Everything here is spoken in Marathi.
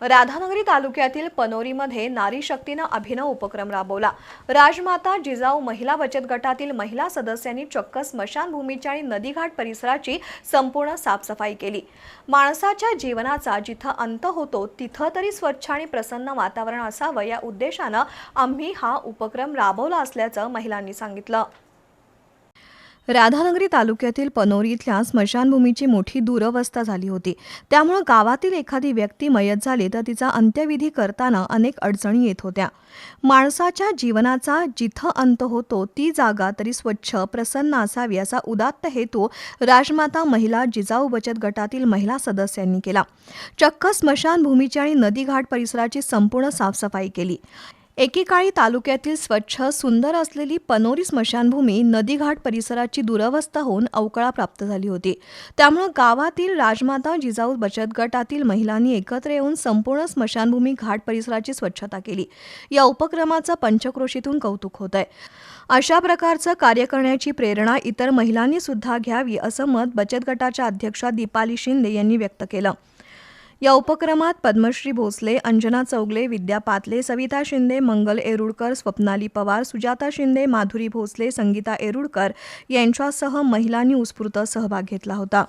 राधानगरी तालुक्यातील पनोरीमध्ये नारी शक्तीनं अभिनव उपक्रम राबवला. राजमाता जिजाऊ महिला बचत गटातील महिला सदस्यांनी चक्क स्मशानभूमीच्या आणि नदीघाट परिसराची संपूर्ण साफसफाई केली. माणसाच्या जीवनाचा जिथं अंत होतो तिथं तरी स्वच्छ आणि प्रसन्न वातावरण असावं या उद्देशानं आम्ही हा उपक्रम राबवला असल्याचं महिलांनी सांगितलं. राधानगरी तालुक्यातील पनोरी इथल्या स्मशानभूमीची मोठी दुरवस्था झाली होती. त्यामुळं गावातील एखादी व्यक्ती मयत झाली तर तिचा अंत्यविधी करताना अनेक अडचणी येत होत्या. माणसाच्या जीवनाचा जिथं अंत होतो ती जागा तरी स्वच्छ प्रसन्न असावी असा उदात्त हेतू राजमाता महिला जिजाऊ बचत गटातील महिला सदस्यांनी केला. चक्क स्मशानभूमीची आणि नदीघाट परिसराची संपूर्ण साफसफाई केली. एकेकाळी तालुक्यातील स्वच्छ सुंदर असलेली पनोरी स्मशानभूमी नदीघाट परिसराची दुरवस्था होऊन अवकळा प्राप्त झाली होती. त्यामुळं गावातील राजमाता जिजाऊ बचत गटातील महिलांनी एकत्र येऊन संपूर्ण स्मशानभूमी घाट परिसराची स्वच्छता केली. या उपक्रमाचं पंचक्रोशीतून कौतुक होत आहे. अशा प्रकारचं कार्य करण्याची प्रेरणा इतर महिलांनी सुद्धा घ्यावी असं मत बचत गटाच्या अध्यक्षा दीपाली शिंदे यांनी व्यक्त केलं. या उपक्रमात पद्मश्री भोसले अंजना चौगले विद्या पातले सविता शिंदे मंगल एरुडकर स्वप्नाली पवार सुजाता शिंदे माधुरी भोसले संगीता एरुडकर यांच्यासह महिलांनी उत्स्फूर्त सहभाग घेतला होता.